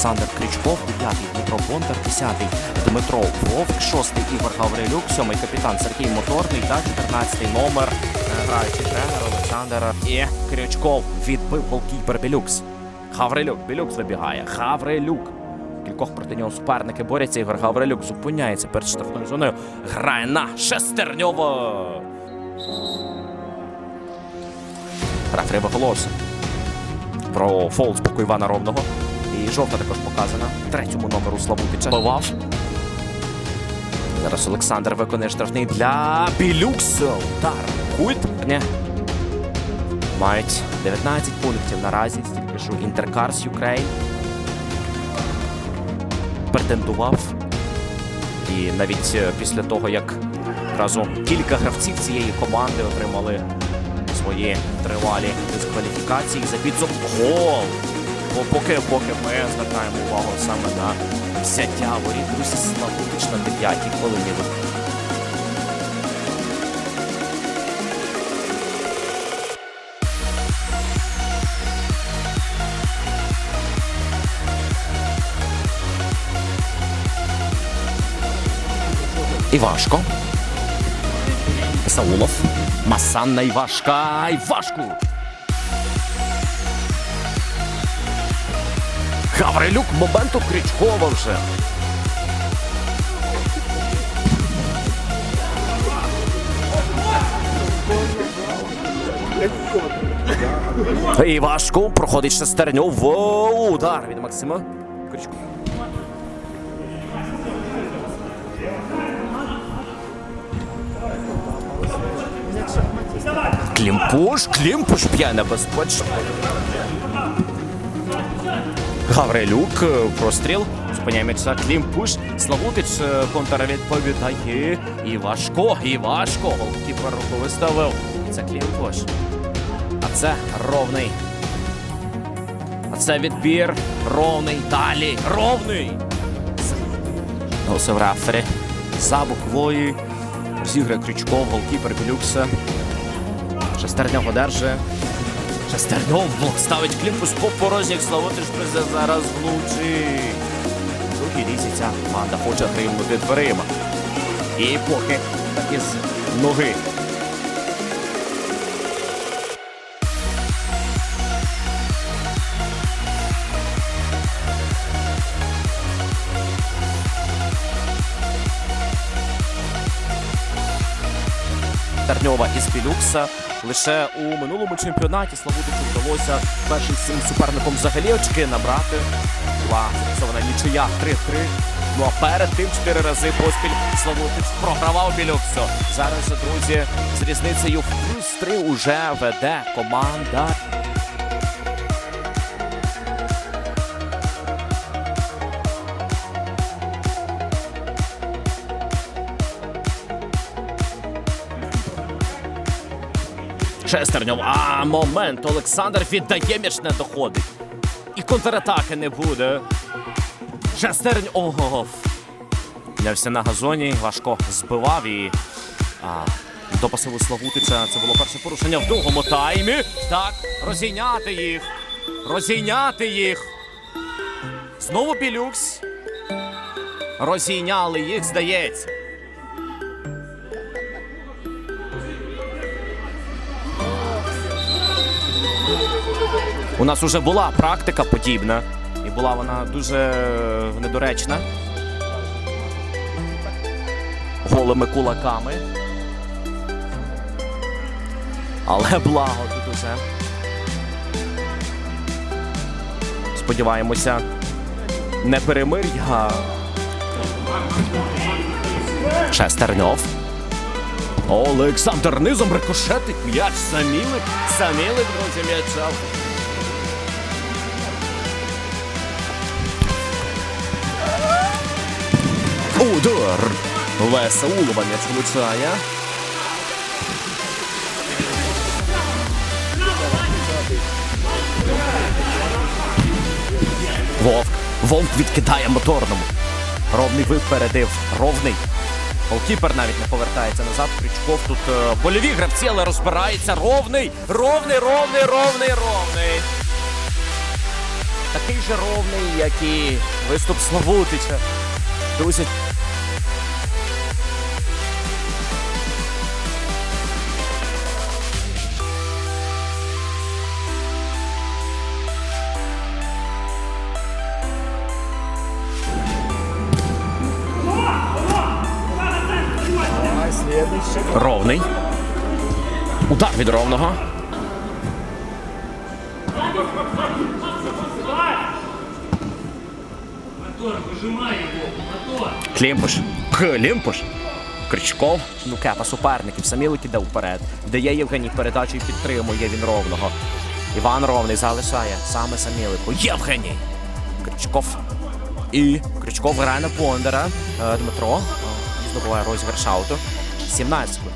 Олександр Крючков, 9 Дмитро Бондар, 10 Дмитро Вовк, 6 Ігор Гаврилюк, 7 капітан Сергій Моторний та 14 номер е, граючий тренер Олександр і Крючков відбив голкіпер Білюкс. Гаврилюк, Білюкс вибігає. Гаврилюк. Кількох проти нього суперники борються. Ігор Гаврилюк зупиняється перед штрафною зоною. Грає на Шестерньова. Рефері виголосив про фол з боку Івана Ровного. І жовта також показана третьому номеру Славутича. Бивав. Зараз Олександр виконує штрафний для Білюкс. Удар. Культ. Ні. Мають 19 пунктів наразі. Стільки ж Інтеркарс Юкрейн. Претендував. І навіть е, після того, як разом кілька гравців цієї команди отримали свої тривалі дискваліфікації за підсумок гол. Бо поки, поки ми звертаємо увагу саме на взяття воріт Русі Славутич на 9 хвилині. Івашко. Саулов. Масанна Івашка. Івашку. Гаврилюк моменту Крючкова вже. Івашку проходить шестерню в удар від Максима Крючкова. Клімпуш, Клімпуш п'є небезпечно. Гаврилюк, е, простріл. Зупиняє Клімпуш. Славутич е, контрвідповідає. І важко, і важко. Голкіпер руку виставив. Це Клімпуш. А це ровний. А це відбір. Ровний. Далі. Ровний. Голосив рефері. За буквою. Зіграє Крючков, голкіпер Білюкса. Шестерньов одержує. Шестерньов блок ставить клімпус по порожніх Славутич призе зараз влучить. В другій лізі команда хоче гримнути дверима. І поки так із ноги. Терньова із Пілюкса. Лише у минулому чемпіонаті Славутичу вдалося першим цим суперником взагалі очки набрати. Була зафіксована нічия 3-3. Ну а перед тим чотири рази поспіль Славутич програвав Білюксу. Зараз, друзі, з різницею в плюс 3 уже веде команда. Шестерньов. А момент. Олександр віддає м'яч не доходить. І контратаки не буде. Шестернь. Ого. Лявся на газоні. Важко збивав і. А, до пасиву Славутича. Це було перше порушення в другому таймі. Так, розійняти їх. Розійняти їх. Знову Білюкс. Розійняли їх, здається. У нас вже була практика подібна, і була вона дуже е, недоречна. Голими кулаками. Але благо тут уже. Сподіваємося, не перемир'я. Шестерньов. Олександр низом рикошетить м'яч. Самілик. Самілик, друзі, м'яча. Удар! Леса Улова м'яч влучає. Вовк. Вовк відкидає моторному. Ровний випередив. Ровний. Голкіпер навіть не повертається назад. Крючков тут е, польові гравці, але розбирається. Ровний. Ровний, ровний, ровний, ровний. такий же ровний, як і виступ Славутича. Друзі, ровний. Удар від ровного. Клімпуш. Клімпуш. Кричков. Ну кепа суперників. Самілик іде вперед. Дає Євгеній передачу і підтримує він ровного. Іван Ровний залишає саме Самілику. Євгеній. Кричков. І Крючков грає на Бондара. Е, Дмитро е, здобуває розіграш ауту. 17